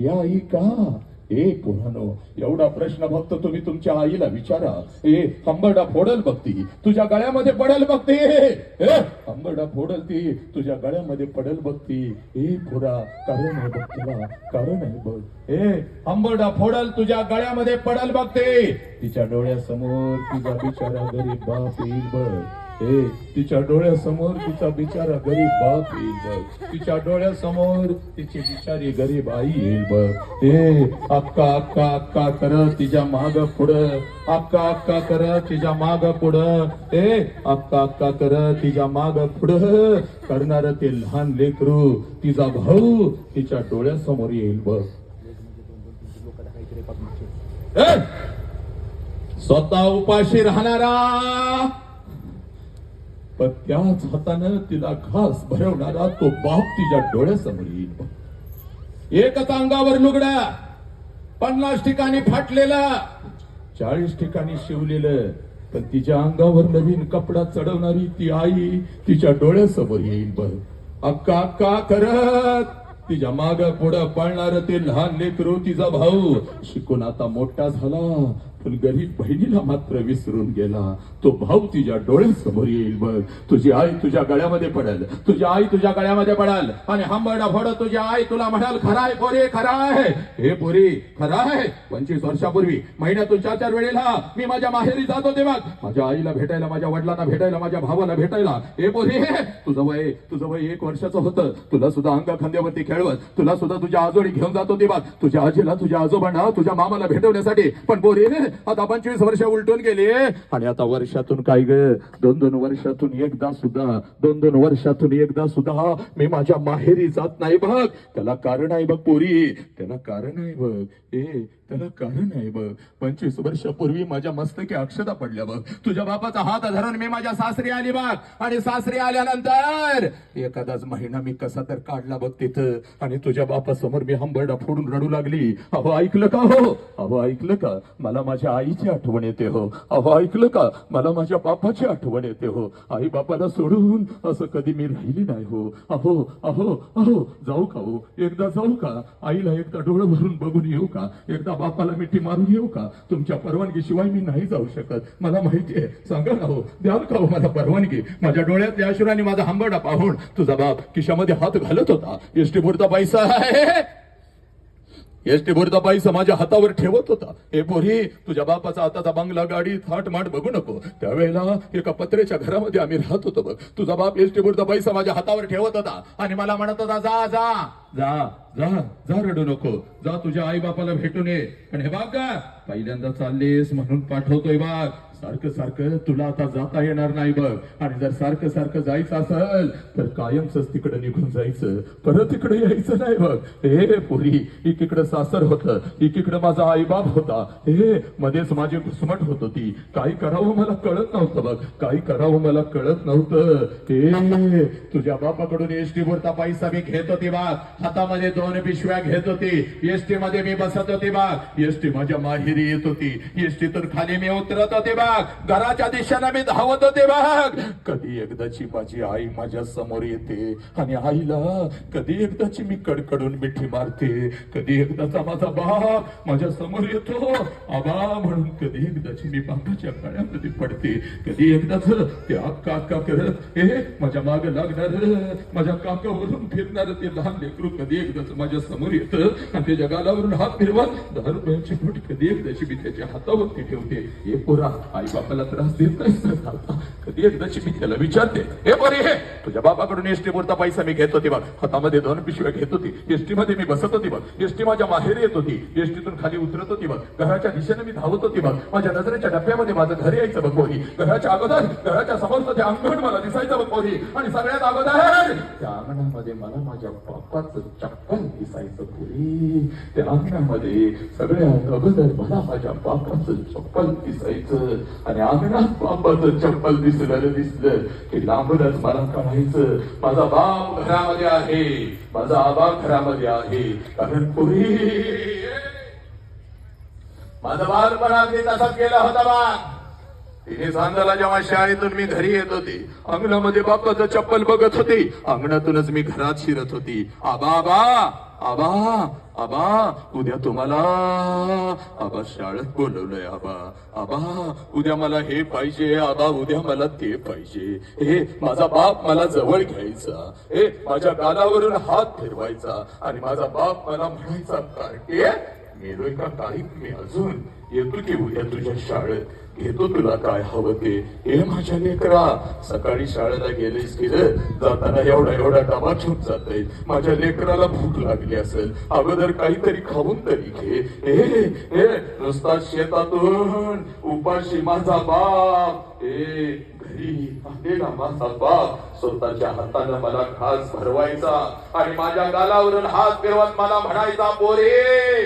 या आई का? ए पोरानो एवढा प्रश्न फक्त तुम्ही तुमच्या आईला विचारा. ए हंबरडा फोडल बघती. तुझ्या गळ्यामध्ये पडल बघती. ए हंबरडा फोडल ती. तुझ्या गळ्यामध्ये पडल बघती. ए पोरा कारण आहे बघ तुला कारण आहे बघ. ए हंबरडा फोडल तुझ्या गळ्यामध्ये पडल बघते. तिच्या डोळ्यासमोर तुझा बिचारा गरीब बाप येईल बघ. हे तिच्या डोळ्यासमोर तिचा बिचारा गरीब बाप येईल बघ. तिच्या डोळ्यासमोर तिची बिचारी गरीब आई येईल बघ. हे अक्का अक्का अक्का करत तिच्या माग पुढं. अक्का अक्का करत तिच्या माग पुढं. हे अक्का अक्का करत तिच्या माग पुढं. करणार ते लहान लेकरू तिचा भाऊ तिच्या डोळ्यासमोर येईल बघ. स्वतः उपाशी राहणारा पण त्याच हातानं तिला घास भरवणारा तो बाप तिच्या डोळ्यासमोर येईल. एकच अंगावर लुगड्या पन्नास ठिकाणी फाटलेला चाळीस ठिकाणी शिवलेलं पण तिच्या अंगावर नवीन कपडा चढवणारी ती आई तिच्या डोळ्यासमोर येईल बघ. अक्का अक्का करत तिच्या माग पुढं पळणार ते लहान लेकरू तिचा भाऊ शिकून आता मोठा झाला. पण गरीब बहिणीला मात्र विसरून गेला. तो भाऊ तुझ्या डोळ्यासमोर येईल बघ. तुझी आई तुझ्या गळ्यामध्ये पडेल. तुझी आई तुझ्या गळ्यामध्ये पडाल. आणि हंबरडा फोड तुझी आई तुला म्हणाल खरा आहे पोरी खरा आहे हे पोरी खरा आहे पंचवीस वर्षापूर्वी महिन्यातून चार चार वेळेला मी माझ्या माहेरी जात होते मग माझ्या आईला भेटायला माझ्या वडिलांना भेटायला माझ्या भावाला भेटायला. हे पोरी तुझं वय तुझं वय एक वर्षाचं होतं. तुला सुद्धा अंग खांद्यावरती खेळवत. तुला सुद्धा तुझ्या आजोडी घेऊन जात होती बघ तुझ्या आजीला तुझ्या आजोबांना तुझ्या मामाला भेटवण्यासाठी. पण पोरी आता पंचवीस वर्ष उलटून गेली. आणि आता वर्षातून काय ग? दोन दोन वर्षातून एकदा सुद्धा दोन दोन वर्षातून एकदा सुद्धा मी माझ्या माहेरी जात नाही बघ. त्याला कारण आहे बघ पोरी. त्याला कारण आहे बघ. ए त्याला कारण आहे बघ. पंचवीस वर्षापूर्वी माझ्या मस्तकी अक्षता पडल्या बघ. तुझ्या बापाचा हात धरून मी माझ्या सासरी आली बघ. आणि सासरी आल्यानंतर एखादाच महिना मी कसा तर काढला बघ तिथं. आणि तुझ्या बापासमोर मी हंबरडा फोडून रडू लागली. अहो ऐकलं का हो? अहो ऐकलं का? मला माझ्या माझ्या आईची आठवण येते हो. अहो ऐकलं का? मला माझ्या बापाची आठवण येते हो. आई बापाला सोडून असं कधी मी राहिली नाही हो. अहो अहो अहो जाऊ का हो? एकदा जाऊ का? आईला एकदा डोळं भरून बघून येऊ का? एकदा बापाला मिठी मारून येऊ का? तुमच्या परवानगीशिवाय मी नाही जाऊ शकत. मला माहिती आहे. सांगा ना हो. द्याल का हो मला परवानगी? माझ्या डोळ्यात अश्रुराने माझा हंबरडा पाहून तुझा बाप किशामध्ये हात घालत होता. एसटी पुरता पैसा आहे एस टी पैसा माझ्या हातावर ठेवत होता. हे पोरी तुझ्या बापाचा आताचा बंगला गाडी थाट माट बघू नको. त्यावेळेला एका पत्रेच्या घरामध्ये आम्ही राहत होतो बघ. तुझा बाप एसटी बोरचा पैसा माझ्या हातावर ठेवत होता. आणि मला म्हणत होता जा जा जा जा जा रडू नको. जा तुझ्या आई बापाला भेटून ये. पण हे बाग का? पहिल्यांदा चाललेस म्हणून पाठवतोय बाग सारखं सारखं तुला आता जाता येणार नाही बघ. आणि जर सारखं सारखं जायचं असेल तर कायमच तिकडे निघून जायचं. परत तिकडे यायचं नाही बघ. हे पुरी एकीकडे सासर होतं एकीकडे माझा आईबाप होता. हे मध्येच माझी घुसमट होत होती. काही करावं मला कळत नव्हतं बघ. काही करावं मला कळत नव्हतं. हे तुझ्या बापाकडून एसटी वरचा पैसा मी घेत होती बाग हातामध्ये दोन पिशव्या घेत होती. एसटी मध्ये मी बसत होती बाग एसटी माझ्या माहेरी येत होती. एसटीतून खाली मी उतरत होते बाग बाग. घराच्या दिशेने मी धावत होते बाग. कधी एकदाची माझी आई माझ्यासमोर येते आणि आईला कधी एकदाची मी कडकडून मिठी मारते. कधी एकदाचा माझा बाप माझ्यासमोर येतो. आबा म्हणून कधी एकदाची मी बापाच्या काळ्यामध्ये पडते. कधी एकदाच ते अक्का अक्का करत हे माझ्या माग लागणार माझ्या काकावरून फिरणार ते लहान लेकरू कधी एकदाच माझ्यासमोर येतं आणि ते जगालावरून हात फिरवत दहा रुपयाची नोट कधी एकदाची मी त्याच्या हातावरती ठेवते. हे पुरा आई बापाला त्रास देत नाही कधी एकदाची मी त्याला विचारते हे बरे हे तुझ्या बापाकडून एसटी पुरता पैसा मी घेत होती बघ. हातामध्ये दोन पिशव्या घेत होती. एसटी मध्ये मी बसत होती बघ. एसटी माझ्या माहेर येत होती. एसटीतून खाली उतरत होती बघ. घराच्या दिशेने मी धावत होती बघ. माझ्या नजरेच्या डब्यामध्ये माझं घर यायचं बघ कोणी घराच्या अगोदर घराच्या समोर ते अंगण मला दिसायचं बघ कोणी आणि सगळ्यात अगोदर त्या अंगणामध्ये मला माझ्या बापाचं चप्पल दिसायचं कोणी त्या अंगणामध्ये सगळ्यात अगोदर मला माझ्या बापाचं चप्पल दिसायचं. आणि अंगणात बापाचं चप्पल दिसलं दिसलं की लांबूनच मला कळायचं माझा बाप घरामध्ये आहे. माझा आबा घरामध्ये आहे. कारण पुरी माझा बालपण अगदी तसाच गेला होता बा. तिने सांगायला जेव्हा शाळेतून मी घरी येत होती अंगणामध्ये बापाचं चप्पल बघत होती अंगणातूनच मी घरात शिरत होती. आबा आबा आबा आबा उद्या तुम्हाला आबा शाळेत बोलवलंय आबा आबा उद्या मला हे पाहिजे आबा उद्या मला ते पाहिजे. हे माझा बाप मला जवळ घ्यायचा. हे माझ्या गालावरून हात फिरवायचा. आणि माझा बाप मला म्हणायचा कार्टे मेलोय का काही मी अजून? येतो की उद्या तुझ्या शाळेत? घेतो तुला काय हवं ते? हे माझ्या लेकरा. सकाळी शाळेला गेलेस की रे? जाताना एवढा एवढा डबा घेऊन जात माझ्या लेकराला भूक लागली असेल. अगोदर काहीतरी खाऊन तरी घे. हे हे नुसता शेतातून उपाशी माझा बाप. ए घरी आलेला माझा बाप. स्वतःच्या हाताने मला घास भरवायचा आणि माझ्या गालावरून हात फिरवत मला म्हणायचा पोरे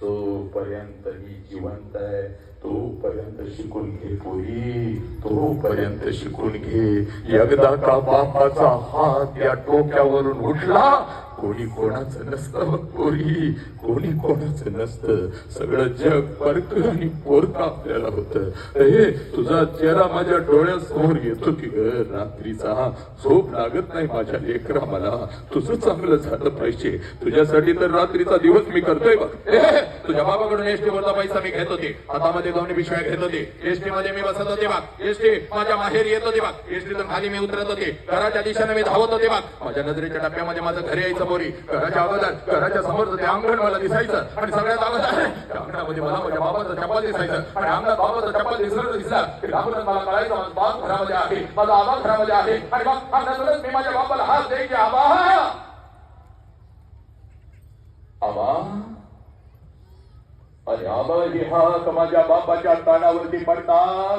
तोपर्यंत मी जिवंत आहे तोपर्यंत शिकून घे पोरी तोपर्यंत शिकून घे. एकदा का बापाचा हात या टोक्यावरून उठला कोणी कोणाचं नसतं कोणी कोणी कोणाचं नसतं. सगळं जग परक आणि पोरक आपल्याला होत. हे तुझा चेहरा माझ्या डोळ्यासमोर येतो की ग. रात्रीचा झोप लागत नाही माझ्या लेकरा मला तुझं चांगलं झालं पाहिजे. तुझ्यासाठी तर रात्रीचा दिवस मी करतोय बघ. तुझ्या बाबाकडून एसटी वरचा पैसा मी घेत होते. हातामध्ये दोन्ही पिशव्या घेत होते. एसटी मध्ये मी बसत होते बाग एसटी माझ्या माहेर येत होते बाग एसटीतून खाली मी उतरत होते. घराच्या दिशेने मी धावत होते बाग माझ्या नजरेच्या टप्प्यामध्ये माझं घरी यायचं समोरी. घराच्या अगोदर घराच्या समोरचं ते अंगण मला दिसायचं. आणि सगळ्यात अगोदर त्या अंगणामध्ये मला माझ्या बाबाचं चप्पल दिसायचं. आणि अंगणात बाबाचं चप्पल दिसलं दिसला. की रामदास मला कळायचं माझा बाप घरामध्ये आहे. माझा आबा घरामध्ये आहे. आणि मग अंगणातूनच मी माझ्या बापाला हात द्यायचे आबा! आबा अरे आबा हे हात माझ्या बापाच्या कानावरती पडतात.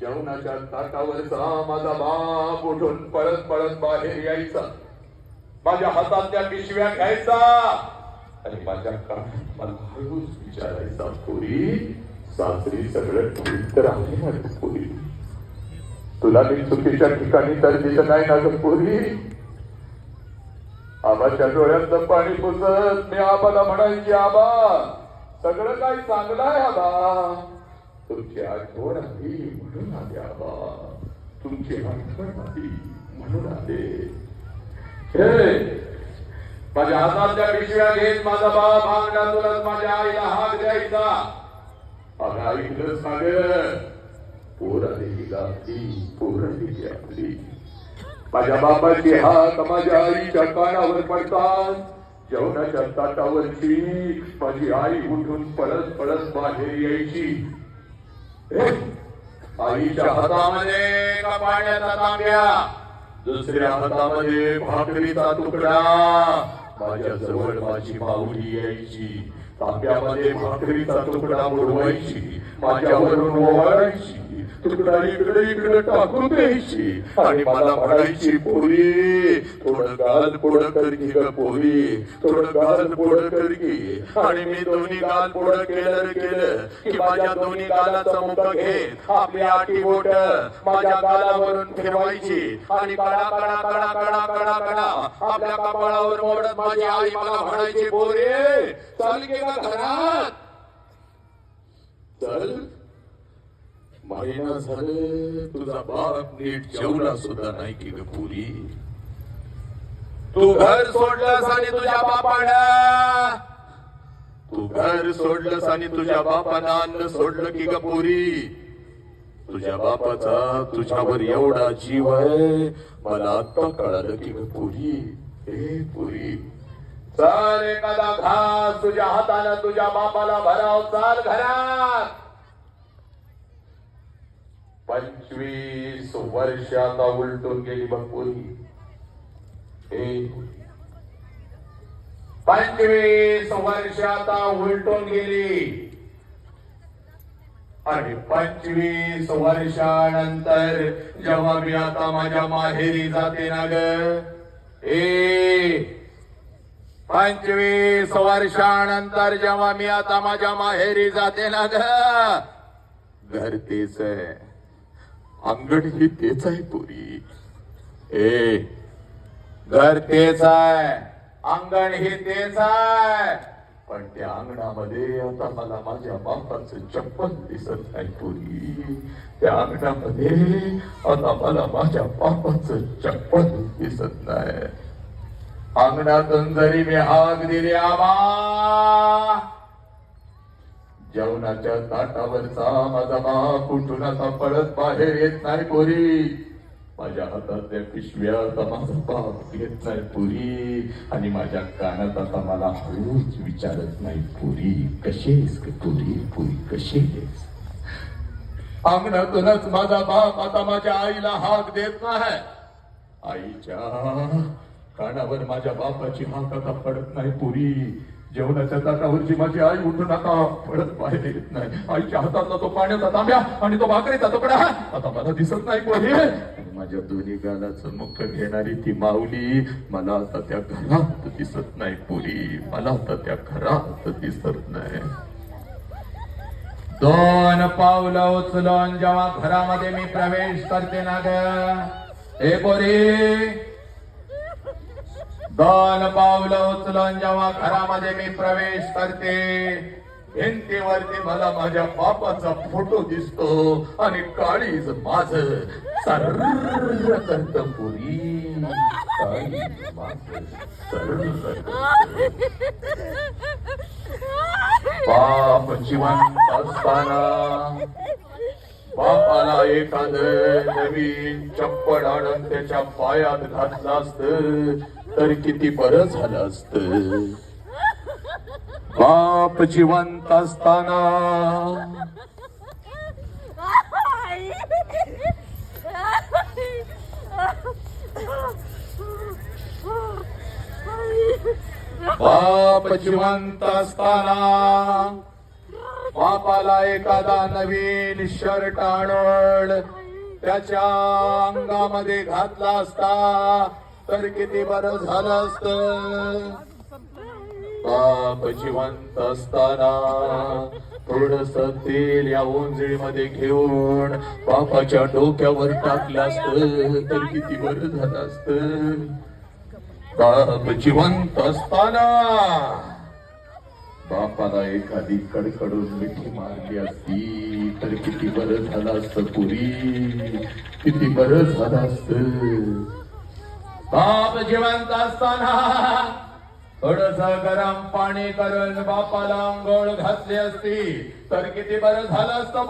जेवणाच्या ताटावरचा माझा बाप उठून पळत पळत बाहेर यायचा. माझ्या हातातल्या पिशव्या घ्यायचा. आणि माझ्या मला हळूच विचारायचा पुरी सासरी सगळं ठीक आहे ना ग पुरी? तुला मी चुकीच्या ठिकाणी तर दिलं नाही ना ग पुरी? आबाच्या डोळ्यातलं पाणी पुसत मी आबाला म्हणायची आबा सगळं काही चांगलं आहे आबा. तुमची आठवण आली म्हणून आले आबा. तुमची आठवण आली म्हणून आले. हे माझ्या हातातल्या पिशव्या घेत माझा बाप तुलाच माझ्या आईला हात द्यायचा. अगं ऐकलं सांग पोर आलेली गाठी पोर आलेली आपली. माझ्या बापाचे हात माझ्या आईच्या कानावर पडतात. जेवणाच्या ताटावरची माझी आई उठून पळत पळत बाहेर यायची. आईच्या हातामध्ये का पाण्याचा तांब्या. दुसऱ्या हातामध्ये भाकरीचा तुकडा. माझ्या जवळ माझी माऊली यायची. तांब्यामध्ये भाकरीचा तुकडा बुडवायची. माझ्यावरून ओवाळायची. तुकडा इकडे इकडे टाकून द्यायची. आणि मला म्हणायची पोरी थोडं गाल पोड कर की ग पोरी. थोडं गाल पोड कर की. आणि मी दोन्ही गाल पोड केलं केलं की माझ्या दोन्ही गालाचा मुख घेत आपली आटी बोट माझ्या गालावरून फिरवायची. आणि कडा कडा कडा कडा कडा कडा आपल्या कपाळावर मोडत माझी आई मला म्हणायची पोरे चल गे घरात. चल. महिना झाले तुझा बाप नीट जेवला सुद्धा नाही की ग पुरी. तू घर सोडलास आणि तुझ्या बापाला तू घर सोडलंस आणि तुझ्या बापानं अन्न सोडलं की ग पुरी. तुझ्या बापाचा तुझ्यावर एवढा जीव आहे मला आत्ता कळालं की ग पुरी. हे पुरी चाल एखादा घास तुझ्या हातानं तुझ्या बापाला भराव चाल घरात. पंचवीस वर्ष आता उलटून गेली बघ पुरी पंचवीस वर्ष आता उलटून गेली. आणि पंचवीस वर्षानंतर जेव्हा मी आता माझ्या माहेरी जाते ना ग ए पंचवीस वर्षानंतर जेव्हा मी आता माझ्या माहेरी जाते ना ग आहे. अंगण ही तेच आहे पुरी. ए घर तेच आहे. अंगण हे तेच आहे. पण त्या अंगणामध्ये आता मला माझ्या बापाचं चप्पल दिसत नाही पुरी. त्या अंगणामध्ये आता मला माझ्या बापाचं चप्पल दिसत नाही. अंगणातून जरी मी हाक दिली आबा! जेवणाच्या ताटावरचा माझा बाप कुठून आता पळत बाहेर येत नाही पोरी. माझ्या हातातल्या पिशव्यात माझा बाप घेत नाही पुरी. आणि माझ्या कानात आता मला हळूच विचारत नाही पुरी कशीस पुरी? पुरी कशी आहेस? अंगणातूनच माझा बाप आता माझ्या आईला हाक देत नाही. आईच्या कानावर माझ्या बापाची हाक आता पडत नाही पुरी. जेवणाच्या ताटावरची माझी आई उठून आता पडत बाहेर येत नाही. आईच्या हातातला तो पाण्याचा तांब्या आणि तो भाकरीचा तुकडा. आता मला दिसत नाही कोणी. माझ्या दोन्ही गालाचं मुख घेणारी ती माऊली मला आता त्या घरात दिसत नाही पुरी. मला आता त्या घरात दिसत नाही. दोन पावलं उचलून जेव्हा घरामध्ये मी प्रवेश करते ना ग. हे पोरी दोन पावलं उचलून जेव्हा घरामध्ये मी प्रवेश करते भिंतीवरती मला माझ्या बापाचा फोटो दिसतो आणि काळीज माझ सर्र करत पुरी माझं बाप जिवंत असताना बापाला एखादं नवीन चप्पल आणून त्याच्या पायात घातलं असत. तर किती बरं झालं असत. बाप जिवंत असताना. बाप जिवंत असताना. बापाला एखादा नवीन शर्ट आणून त्याच्या अंगामध्ये घातला असता. तर किती बरं झालं असत. बाप जिवंत असताना थोडस तेल या ओंजळीमध्ये घेऊन बापाच्या डोक्यावर टाकलं असत. तर किती बरं झालं असत. बाप जिवंत असताना बापाला एखादी कडकडून मिठी मारली असती. तर किती बरं झालं असतं पुरी. किती बरं झालं असत. बाप जिवंत असताना थोडस गरम पाणी करून बापाला आंघोळ घातली असती तर किती बरं झालं असतं